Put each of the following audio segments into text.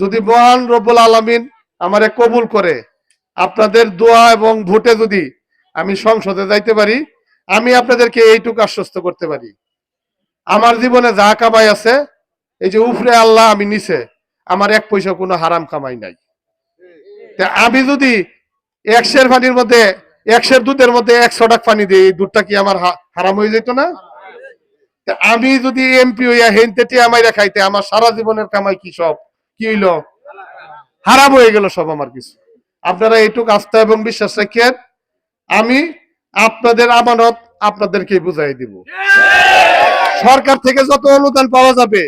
যদি মহান রব্বুল আলামিন আমারে কবুল করে, আপনাদের দোয়া এবং ভোটে যদি আমি সংসদে যাইতে পারি, আমি আপনাদেরকে এইটুকু আশ্বস্ত করতে পারি। আমার জীবনে যা কামাই আছে, এই যে উফরে আল্লাহ আমি নিছে আমার এক পয়সা কোনো হারাম কামাই নাই। তা আমি যদি একশের পানির মধ্যে একশের দুধের মধ্যে একশো টাকা পানি দিই, এই দুধটা কি আমার হারাম হয়ে যেত না? আমি যদি এমপি হইয়া হেনতে টিয়া খাইতে, আমার সারা জীবনের কামাই কি সব? কি হইল? হারাম হয়ে গেল সব আমার কিছু। আপনারা এইটুকু আস্থা এবং বিশ্বাস রাখেন আমি আপনাদের আমানত আপনাদেরকে বুঝাই দিব। সরকার থেকে যত অনুদান পাওয়া যাবে,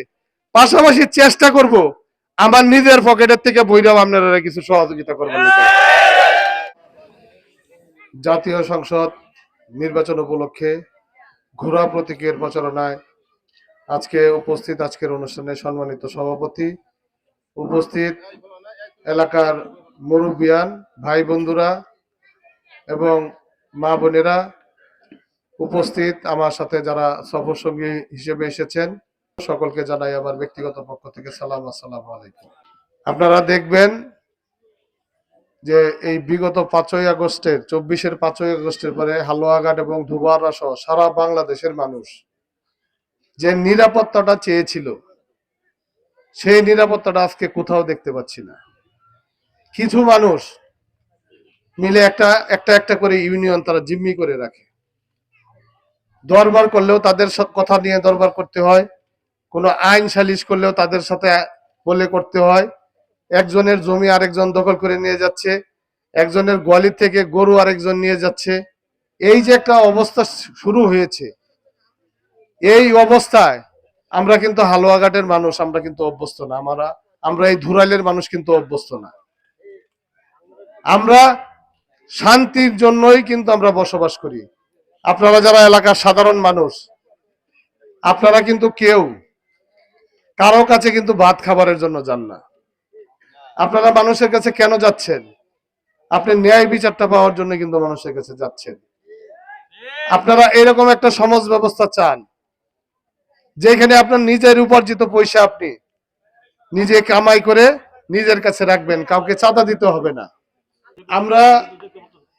পাশাপাশি চেষ্টা করব, আমার নিজের পকেটের থেকে বইরাও আপনারা কিছু সহযোগিতা করবেন জাতীয় সংসদ নির্বাচন উপলক্ষে ঘোড়া প্রতীকের প্রচারণায় আজকে উপস্থিত আজকের অনুষ্ঠানে সম্মানিত সভাপতি উপস্থিত এলাকার মুরব্বিয়ান ভাই বন্ধুরা এবং মা বোনেরা উপস্থিত আমার সাথে যারা সফর সঙ্গী হিসেবে এসেছেন, সকলকে জানাই আমার ব্যক্তিগত পক্ষ থেকে সালাম, আসসালামু আলাইকুম। আপনারা দেখবেন যে এই বিগত পাঁচই আগস্টের, চব্বিশের পাঁচই আগস্টের পরে হালুয়াঘাট এবং ধুবারা সহ সারা বাংলাদেশের মানুষ যে নিরাপত্তাটা চেয়েছিল সেই নিরাপত্তাটা আজকে কোথাও দেখতে পাচ্ছি না। কিছু মানুষ মিলে একটা একটা একটা করে ইউনিয়ন তারা জিম্মি করে রাখে। দরবার করলেও তাদের কথা নিয়ে দরবার করতে হয়। কোনো আইন সালিশ করলেও তাদের সাথে বলে করতে হয়। একজনের জমি আরেকজন দখল করে নিয়ে যাচ্ছে। একজনের গোয়ালির থেকে গরু আরেকজন নিয়ে যাচ্ছে। এই যে একটা অবস্থা শুরু হয়েছে, এই অবস্থায় আমরা কিন্তু হালুয়াঘাটের মানুষ, আমরা কিন্তু অভ্যস্ত না। আমরা আমরা এই ধুরাইলের মানুষ কিন্তু অভ্যস্ত না। আমরা শান্তির জন্যই কিন্তু আমরা বসবাস করি। আপনারা যারা এলাকার সাধারণ মানুষ, আপনারা কিন্তু কেউ কারও কাছে কিন্তু ভাত খাবারের জন্য যান না। আপনারা মানুষের কাছে কেন যাচ্ছেন? আপনি ন্যায় বিচারটা পাওয়ার জন্য কিন্তু মানুষের কাছে যাচ্ছেন। আপনারা এরকম একটা সমাজ ব্যবস্থা চান। যেখানে আপনার নিজের উপার্জিত পয়সা আপনি নিজে কামাই করে নিজের কাছে রাখবেন, কাউকে চাঁদা দিতে হবে না। আমরা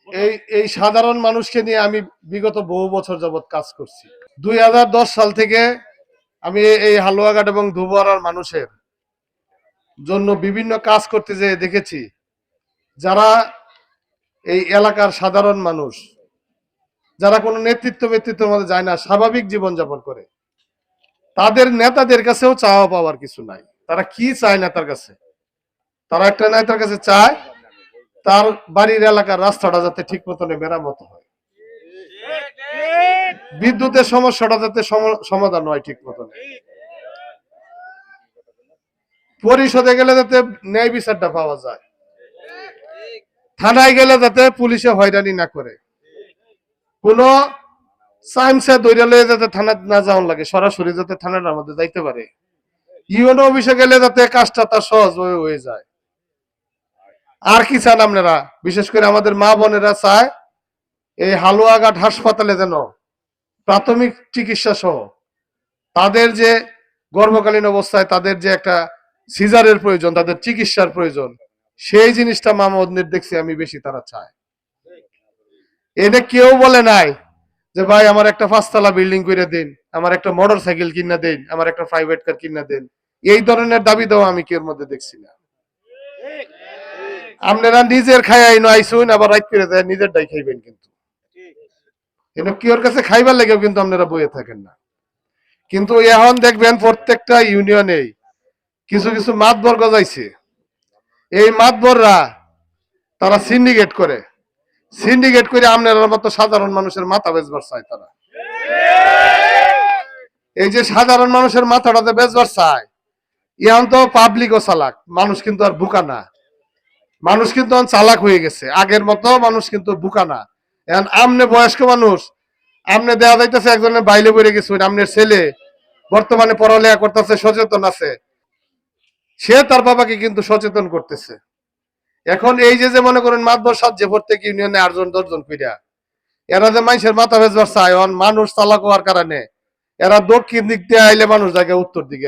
এই এই সাধারণ মানুষকে নিয়ে আমি বিগত বহু বছর যাবত কাজ করছি। দুই হাজার দশ সাল থেকে আমি এই হালুয়াঘাট এবং ধুবরার মানুষের জন্য বিভিন্ন কাজ করতে যেয়ে দেখেছি, যারা এই এলাকার সাধারণ মানুষ, যারা কোনো নেতৃত্ব ব্যক্তিত্বের মধ্যে যায় না, স্বাভাবিক জীবনযাপন করে। তাদের নেতাদের কাছেও চাওয়া পাওয়ার কিছু নাই। তারা কি চায় নেতার কাছে? তারা একটা নেতার কাছে চায়, তার বাড়ির এলাকার রাস্তাটা যাতে ঠিক মতনে মেরামত হয়। বিদ্যুতের সমস্যাটা যাতে সম- সমাধান হয় ঠিক মতনে পরিষদে গেলে যাতে ন্যায় বিচারটা পাওয়া যায়। থানায় গেলে যাতে পুলিশে হয়রানি না করে। কোন সাইন্সে দৈরা লয়ে যাতে থানা না যাওয়ার লাগে, সরাসরি যাতে থানাটার মধ্যে যাইতে পারে। ইউনো অফিসে গেলে যাতে কাজটা তার সহজ হয়ে যায়। আর কি চান আপনারা? বিশেষ করে আমাদের মা বোনেরা চায় এই হালুয়াঘাট হাসপাতালে যেন প্রাথমিক চিকিৎসা সহ তাদের যে গর্ভকালীন অবস্থায় তাদের যে একটা সিজারের প্রয়োজন, তাদের চিকিৎসার প্রয়োজন, সেই জিনিসটা মামুদের দেখছি আমি বেশি তারা চায়। এটা কেউ বলে নাই যে, ভাই, আমার একটা পাঁচতলা বিল্ডিং করে দিন, আমার একটা মোটর সাইকেল কিনা দিন, আমার একটা প্রাইভেট কার কিনা দিন। এই ধরনের দাবি দেওয়া আমি কেউ মধ্যে দেখছি না। আপনারা নিজের খাই আইসুন আবার রাইট করে দেয় নিজের ডাই খাইবেন কিন্তু। কিন্তু কেউর কাছে খাইবার লেগেও কিন্তু আপনারা বইয়ে থাকেন না। কিন্তু এখন দেখবেন প্রত্যেকটা ইউনিয়নেই কিছু কিছু মাতবর গজাইছে। এই মাতবররা তারা সিন্ডিকেট করে। সিন্ডিকেট করে আপনার মতো সাধারণ মানুষের মাথা বেচবার চায় তারা। এই যে সাধারণ মানুষের মাথাটাতে বেচবার চায় ইহান তো পাবলিক ও চালাক, মানুষ কিন্তু আর বুকা না। মানুষ কিন্তু চালাক হয়ে গেছে। আগের মতো মানুষ কিন্তু বুকা না। এখন আমনে বয়স্ক মানুষ, আমনে দেওয়া যাইতেছে একজনের বাইলে বেড়ে গেছে আমনের ছেলে, বর্তমানে পড়ালেখা করতেছে, সচেতন আছে। সে তার বাবাকে কিন্তু সচেতন করতেছে। এখন এই যে যে মনে করেন মাতবর সাহায্যে প্রত্যেক ইউনিয়নে আটজন, দশজন কইরা, এরা যে মানুষের মাথা ভেজবার চায় মানুষ চালাক হওয়ার কারণে, এরা দক্ষিণ দিক দিয়ে আইলে মানুষ জায়গায় উত্তর দিকে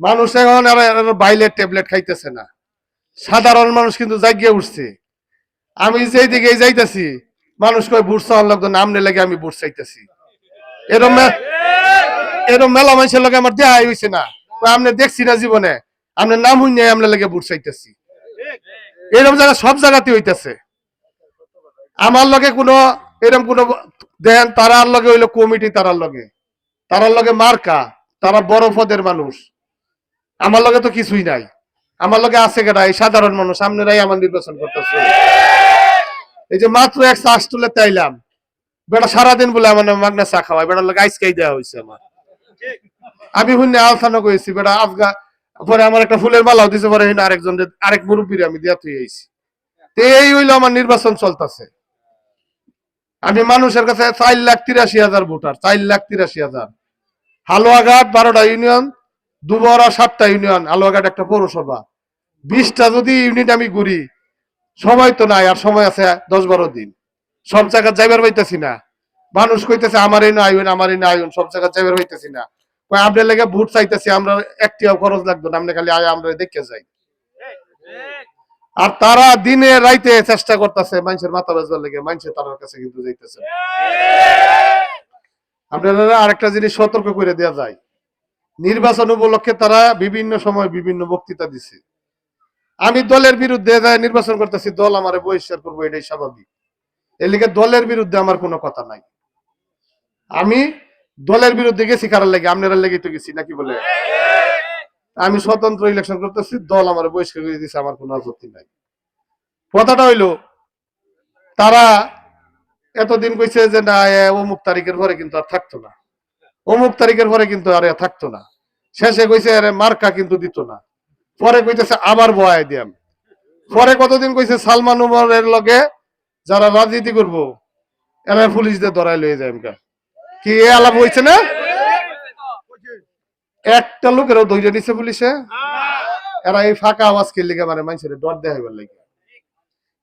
মানুষ এখন আর ট্যাবলেট খাইতেছে না। সাধারণ মানুষ কিন্তু জাগিয়ে উঠছে। আমি যেই দিকে যাইতেছি, মানুষ কয় বুট চাওয়ার লাগতো নাম নে লাগে আমি বুট চাইতেছি। এরম এরম মেলা মানুষের লগে আমার দেহাই হইছে না। আমি দেখছি না জীবনে। আপনার নাম হইনি আমরা লাগে বুট চাইতেছি। এরকম জায়গা সব জায়গাতে হইতেছে। আমার লগে কোনো, এরকম কোনো দেন, তারার লগে হইল কমিটি, তারার লগে। তারার লগে মার্কা, তারা বড় পদের মানুষ। আমার লগে তো কিছুই নাই। আমার লগে আছে কেটা এই সাধারণ মানুষ, সামনেরাই আমার নির্বাচন করতেছে। এই যে মাত্র এক চাষ তুলে তাইলাম। বেটা সারাদিন বলে আমার মাগনা চা খাওয়াই বেটার লগে আইসকাই দেওয়া হয়েছে আমার। আমি শুনে আলসানো করেছি বেটা আফগা পরে আমার একটা ফুলের মালাও দিছে, পরে আরেকজন আরেক মুরব্বীর আমি দিয়া তুই আইছি। তো এই হইল আমার নির্বাচন চলতেছে। আমি মানুষের কাছে চার লাখ তিরাশি হাজার ভোটার চার লাখ তিরাশি হাজার। হালুয়াঘাট বারোটা ইউনিয়ন, দুবরা সাতটা ইউনিয়ন, হালুয়াঘাট একটা পৌরসভা। বিশটা যদি ইউনিট আমি ঘুরি, সময় তো নাই আর সময় আছে দশ বারো দিন। সব জায়গা যাইবার পাইতেছি না। মানুষ কইতেছে আমার এই না আইন আমার এই না আইন সব জায়গায় যাইবার পাইতেছি না। আপনার লেগে ভোট চাইতেছি, আমরা খরচ না আপনি খালি আয়, আমরা দেখে যাই। আর তারা দিনে রাইতে চেষ্টা করতেছে, মানুষের মাথা বেজবার লেগে, মানুষের তার কাছে কিন্তু যাইতেছে আপনারা আরেকটা জিনিস সতর্ক করে দেওয়া যায়। নির্বাচন উপলক্ষে তারা বিভিন্ন সময় বিভিন্ন বক্তৃতা দিছে। আমি দলের বিরুদ্ধে নির্বাচন করতেছি, দল আমার বহিষ্কার করব, এটাই স্বাভাবিক। এর লিগে দলের বিরুদ্ধে আমার কোনো কথা নাই। আমি দলের বিরুদ্ধে গেছি, কারার লেগে আপনারা লেগে তো গেছি, নাকি বলে? আমি স্বতন্ত্র ইলেকশন করতেছি, দল আমার বহিষ্কার করে দিছে, আমার কোনো আপত্তি নাই। কথাটা হইল, তারা এতদিন কইছে যে, না অমুক তারিখের পরে কিন্তু আর থাকতো না। অমুক তারিখের পরে কিন্তু আর থাকতো না। শেষে কইছে, আরে, মার্কা কিন্তু দিত না। পরে কইতেছে, আবার বয়াই দিয়াম পরে কতদিন কইছে, সালমান উমরের লগে যারা রাজনীতি করব, এরা পুলিশদের ধরাই লয়ে যায় এমকা। কি আলাপ হইছে না? একটা লোকেরও ধৈর্য নিছে পুলিশে। এরা এই ফাঁকা আওয়াজ কে লিগে মানে মানুষের ডর দেখাইবার লাগে।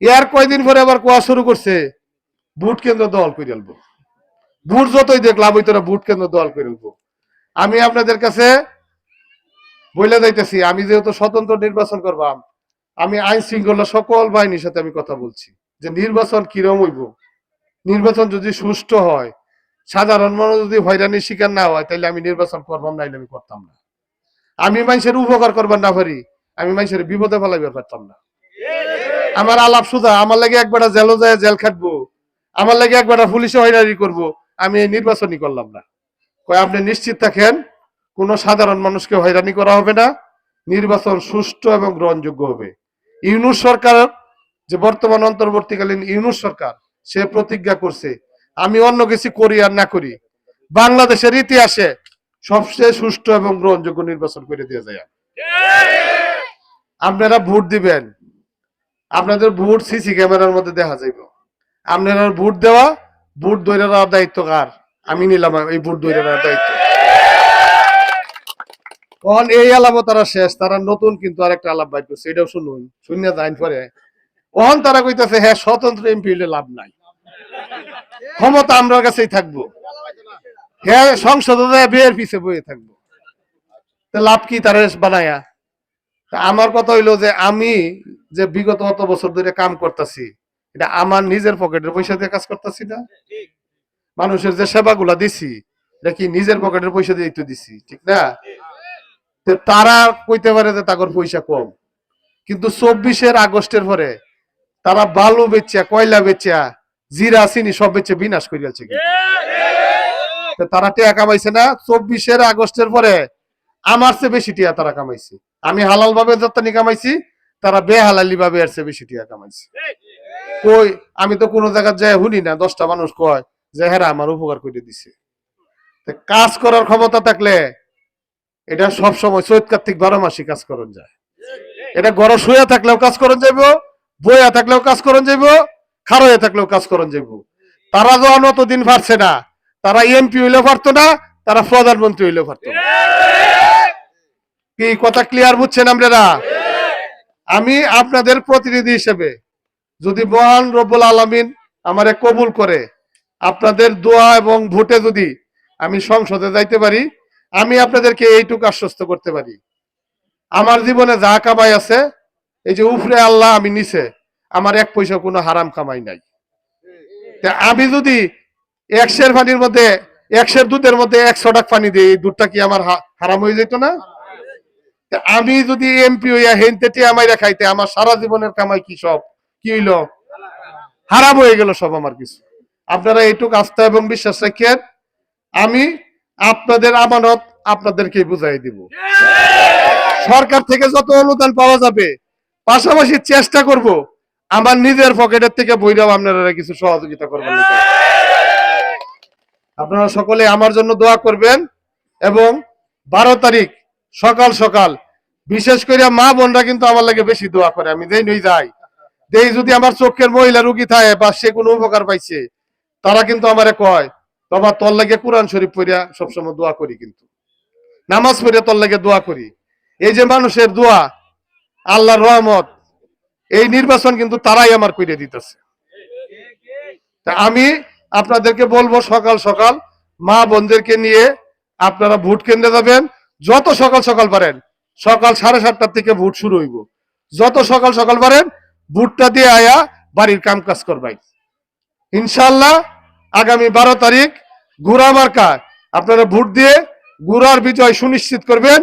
ইয়ার কয়দিন পরে আবার কোয়া শুরু করছে? বুট কেন্দ্র দল করে আলবো বুট যতই দেখলাম ওই তোরা বুট কেন্দ্র দল করে আলবো আমি আপনাদের কাছে বলে যাইতেছি, আমি যেহেতু স্বতন্ত্র নির্বাচন করবাম, আমি আইন শৃঙ্খলা সকল বাহিনীর সাথে আমি কথা বলছি। যে নির্বাচন কিরম হইব? নির্বাচন যদি সুষ্ঠু হয় সাধারণ মানুষ যদি হয়রানির শিকার না হয়, তাহলে আমি নির্বাচন করবাম নাইলে আমি করতাম না। আমি মানুষের উপকার করবার না পারি, আমি মানুষের বিপদে ফেলাইবার পারতাম না। আমার আলাপ সুদা আমার লাগে একবারটা জেলও যায়, জেল খাটবো। আমার লাগে একবারটা পুলিশে হয়রানি করব, আমি নির্বাচনই করলাম না। কয়, আপনি নিশ্চিত থাকেন, কোন সাধারণ মানুষকে হয়রানি করা হবে না, নির্বাচন সুষ্ঠু এবং গ্রহণযোগ্য হবে। ইউনুস সরকার, যে বর্তমান অন্তর্বর্তীকালীন ইউনুস সরকার, সে প্রতিজ্ঞা করছে আমি অন্য কিছু করি আর না করি। বাংলাদেশের ইতিহাসে সবচেয়ে সুষ্ঠু এবং গ্রহণযোগ্য নির্বাচন করে দিয়ে যায়। আপনারা ভোট দিবেন। আপনাদের ভোট সিসি ক্যামেরার মধ্যে দেখা যাইব। আপনারা ভোট দেওয়া, ভোট দৈরে দায়িত্ব কার? আমি নিলাম এই ভোট দৈরে দায়িত্ব। তখন এই আলাপও তারা শেষ, তারা নতুন কিন্তু আরেকটা আলাপ বাইর করছে, এটাও শুনুন, শূন্য যাইন পরে। তখন তারা কইতাছে হ্যাঁ স্বতন্ত্র এমপি লাভ নাই। ক্ষমতা আমরা কাছেই থাকব। হ্যাঁ সংসদে বিয়ের পিছে বয়ে থাকব। তা লাভ কি তারা বানায়া? আমার কথা হইল যে আমি যে বিগত অত বছর ধরে কাম করতেছি, এটা আমার নিজের পকেটের পয়সা দিয়ে কাজ করতেছি না। মানুষের যে সেবাগুলা দিছি কি নিজের পকেটের পয়সা দিয়ে তো দিছি, ঠিক না? তারা কইতে পারে যে তাগর পয়সা কম। কিন্তু চব্বিশের আগস্টের পরে তারা বালু বেচা কয়লা বেচা জিরা, চিনি সব বেচে বিনাশ কিন্তু। তারা টিয়া কামাইছে না, চব্বিশের আগস্টের পরে আমার চেয়ে বেশি টিয়া তারা কামাইছে। আমি হালাল ভাবে যতনি কামাইছি, তারা বেহালালি ভাবে এর চেয়ে বেশি টিয়া কামাইছে। কই, আমি তো কোনো জায়গায় যায় শুনি না, দশটা মানুষ কয় যে, হেরা, আমার উপকার করে দিছে। কাজ করার ক্ষমতা থাকলে এটা সব সময় চৈত কার্তিক বারো মাসই কাজ করন যায়। এটা গড় শুয়ে থাকলেও কাজ করন যাইব বইয়া থাকলেও কাজ করন যাইব খারয়ে থাকলেও কাজ করন যাইব তারা যখন অতদিন পারছে না। তারা এমপি হইলেও পারতো না, তারা প্রধানমন্ত্রী হইলেও পারতো কি কথা ক্লিয়ার বুঝছেন আপনারা? আমি আপনাদের প্রতিনিধি হিসেবে যদি মহান রব্বুল আলমিন আমারে কবুল করে, আপনাদের দোয়া এবং ভোটে যদি আমি সংসদে যাইতে পারি, আমি আপনাদেরকে এইটুকু আশ্বস্ত করতে পারি। আমার জীবনে যা কামাই আছে, এই যে উফরে আল্লাহ আমি নিছে আমার এক পয়সা কোনো হারাম কামাই নাই। তা আমি যদি একশের পানির মধ্যে একশের দুধের মধ্যে একশো টাকা পানি দিই এই দুধটা কি আমার হারাম হয়ে যেত না? আমি যদি এমপি হইয়া হেনতে আমাই খাইতে আমার সারা জীবনের কামাই কি সব? কি হইল? হারাম হয়ে গেল সব আমার কিছু। আপনারা এইটুক আস্থা এবং বিশ্বাস রাখেন আমি আপনাদের আমানত আপনাদেরকে বুঝাই দিব। সরকার থেকে যত অনুদান পাওয়া যাবে পাশাপাশি চেষ্টা করব আমার নিজের পকেটের থেকে বইরাও আপনারা কিছু সহযোগিতা করবেন আপনারা সকলে আমার জন্য দোয়া করবেন এবং বারো তারিখ সকাল সকাল, বিশেষ করে মা বোনরা কিন্তু আমার লাগে বেশি দোয়া করে, আমি যেই নই যাই। যেই যদি আমার চোখের মহিলা রুগী থাকে বা সে কোনো উপকার পাইছে, তারা কিন্তু আমারে কয়, বাবা, তোর লাগে কোরআন শরীফ পড়িয়া সবসময় দোয়া করি কিন্তু। নামাজ পড়িয়া তোর লাগে দোয়া করি। এই যে মানুষের দোয়া, আল্লাহর রহমত এই নির্বাচন কিন্তু তারাই আমার কইরে দিতেছে। আমি আপনাদেরকে বলব সকাল সকাল মা বোনদেরকে নিয়ে আপনারা ভোট কেন্দ্রে যাবেন। যত সকাল সকাল পারেন, সকাল সাড়ে সাতটার থেকে ভোট শুরু হইব। যত সকাল সকাল পারেন, ভোটটা দিয়ে আয়া বাড়ির কাম কাজ করবাই। ইনশাল্লাহ আগামী বারো তারিখ ঘোড়া মার্কা, আপনারা ভোট দিয়ে ঘোড়ার বিজয় সুনিশ্চিত করবেন।